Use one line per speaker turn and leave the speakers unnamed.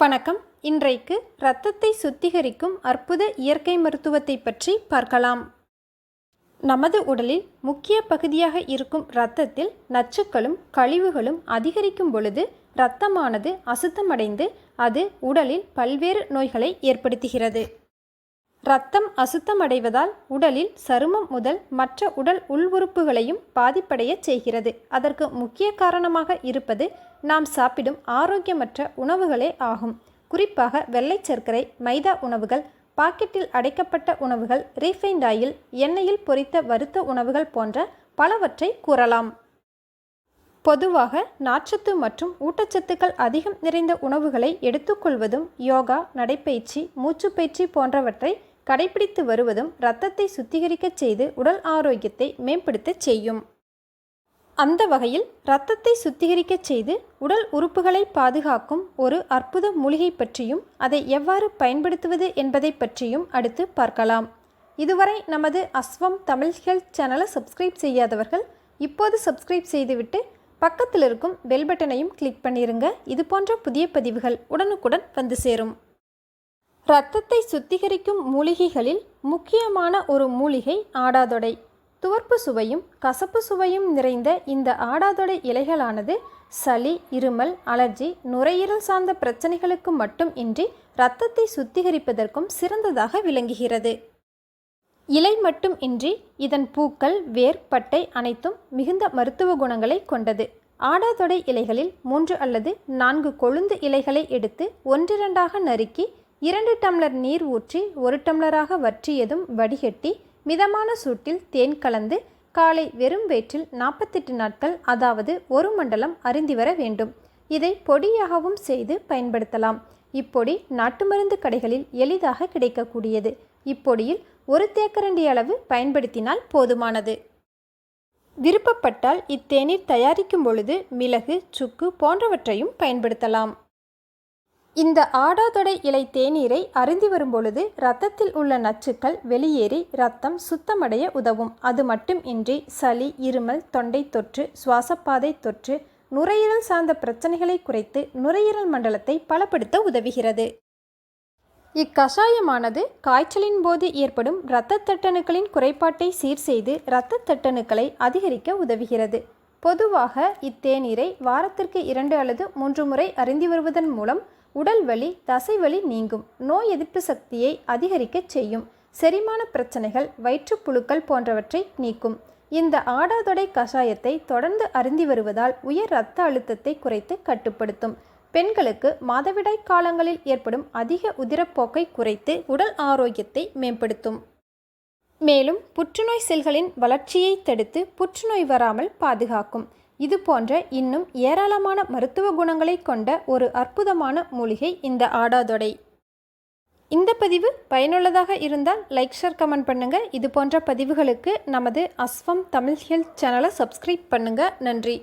வணக்கம். இன்றைக்கு இரத்தத்தை சுத்திகரிக்கும் அற்புத இயற்கை மருத்துவத்தை பற்றி பார்க்கலாம். நமது உடலில் முக்கிய பகுதியாக இருக்கும் இரத்தத்தில் நச்சுக்களும் கழிவுகளும் அதிகரிக்கும் பொழுது இரத்தமானது அசுத்தமடைந்து அது உடலில் பல்வேறு நோய்களை ஏற்படுத்துகிறது. ரத்தம் அசுத்தமடைவதால் உடலில் சருமம் முதல் மற்ற உடல் உள் உறுப்புகளையும் பாதிப்படைய செய்கிறது. அதற்கு முக்கிய காரணமாக இருப்பது நாம் சாப்பிடும் ஆரோக்கியமற்ற உணவுகளே ஆகும். குறிப்பாக வெள்ளை சர்க்கரை மைதா உணவுகள் பாக்கெட்டில் அடைக்கப்பட்ட உணவுகள் ரீஃபைண்ட் ஆயில் எண்ணெயில் பொரித்த வறுத்த உணவுகள் போன்ற பலவற்றை கூறலாம். பொதுவாக நார்ச்சத்து மற்றும் ஊட்டச்சத்துக்கள் அதிகம் நிறைந்த உணவுகளை எடுத்துக்கொள்வதும் யோகா நடைப்பயிற்சி மூச்சுப்பயிற்சி போன்றவற்றை கடைபிடித்து வருவதும் இரத்தத்தை சுத்திகரிக்கச் செய்து உடல் ஆரோக்கியத்தை மேம்படுத்தச் செய்யும். அந்த வகையில் இரத்தத்தை சுத்திகரிக்கச் செய்து உடல் உறுப்புகளை பாதுகாக்கும் ஒரு அற்புத மூலிகை பற்றியும் அதை எவ்வாறு பயன்படுத்துவது என்பதை பற்றியும் அடுத்து பார்க்கலாம். இதுவரை நமது அஸ்வம் தமிழ் ஹெல்த் சேனலை சப்ஸ்கிரைப் செய்யாதவர்கள் இப்போது சப்ஸ்கிரைப் செய்துவிட்டு பக்கத்தில் இருக்கும் பெல் பட்டனையும் கிளிக் பண்ணிருங்க. இது போன்ற புதிய பதிவுகள் உடனுக்குடன் வந்து சேரும். இரத்தத்தை சுத்திகரிக்கும் மூலிகைகளில் முக்கியமான ஒரு மூலிகை ஆடாதொடை. துவர்ப்பு சுவையும் கசப்பு சுவையும் நிறைந்த இந்த ஆடாதொடை இலைகளானது சளி இருமல் அலர்ஜி நுரையீரல் சார்ந்த பிரச்சனைகளுக்கு மட்டும் இன்றி இரத்தத்தை சுத்திகரிப்பதற்கும் சிறந்ததாக விளங்குகிறது. இலை மட்டும் இன்றி இதன் பூக்கள் வேர் பட்டை அனைத்தும் மிகுந்த மருத்துவ குணங்களை கொண்டது. ஆடாதொடை இலைகளில் மூன்று அல்லது நான்கு கொழுந்து இலைகளை எடுத்து ஒன்றிரண்டாக நறுக்கி இரண்டு டம்ளர் நீர் ஊற்றி ஒரு டம்ளராக வற்றியதும் வடிகட்டி மிதமான சூட்டில் தேன் கலந்து காலை வெறும் வயிற்றில் நாற்பத்தெட்டு நாட்கள் அதாவது ஒரு மண்டலம் அருந்தி வர வேண்டும். இதை பொடியாகவும் செய்து பயன்படுத்தலாம். இப்பொடி நாட்டு மருந்து கடைகளில் எளிதாக கிடைக்கக்கூடியது. இப்பொடியில் ஒரு தேக்கரண்டி அளவு பயன்படுத்தினால் போதுமானது. விருப்பப்பட்டால் இத்தேநீர் தயாரிக்கும் பொழுது மிளகு சுக்கு போன்றவற்றையும் பயன்படுத்தலாம். இந்த ஆடாதொடை இலை தேநீரை அருந்தி வரும்பொழுது இரத்தத்தில் உள்ள நச்சுக்கள் வெளியேறி இரத்தம் சுத்தமடைய உதவும். அது மட்டுமின்றி சளி இருமல் தொண்டை தொற்று சுவாசப்பாதை தொற்று நுரையீரல் சார்ந்த பிரச்சனைகளை குறைத்து நுரையீரல் மண்டலத்தை பலப்படுத்த உதவுகிறது. இக்கஷாயமானது காய்ச்சலின் போது ஏற்படும் இரத்த தட்டணுக்களின் குறைபாட்டை சீர் செய்து இரத்த தட்டணுக்களை அதிகரிக்க உதவுகிறது. பொதுவாக இத்தேநீரை வாரத்திற்கு இரண்டு அல்லது மூன்று முறை அருந்தி வருவதன் மூலம் உடல் வலி தசைவலி நீங்கும். நோய் எதிர்ப்பு சக்தியை அதிகரிக்கச் செய்யும். செரிமான பிரச்சனைகள் வயிற்றுப்புழுக்கள் போன்றவற்றை நீக்கும். இந்த ஆடாதொடை கஷாயத்தை தொடர்ந்து அருந்தி வருவதால் உயர் இரத்த அழுத்தத்தை குறைத்து கட்டுப்படுத்தும். பெண்களுக்கு மாதவிடாய் காலங்களில் ஏற்படும் அதிக உதிரப்போக்கை குறைத்து உடல் ஆரோக்கியத்தை மேம்படுத்தும். மேலும் புற்றுநோய் செல்களின் வளர்ச்சியை தடுத்து புற்றுநோய் வராமல் பாதுகாக்கும். இது போன்ற இன்னும் ஏராளமான மருத்துவ குணங்களை கொண்ட ஒரு அற்புதமான மூலிகை இந்த ஆடாதொடை. இந்த பதிவு பயனுள்ளதாக இருந்தால் லைக் ஷேர் கமெண்ட் பண்ணுங்கள் இது போன்ற பதிவுகளுக்கு நமது அஸ்வம் தமிழ் ஹெல்த் சேனலை சப்ஸ்கிரைப் பண்ணுங்கள் நன்றி.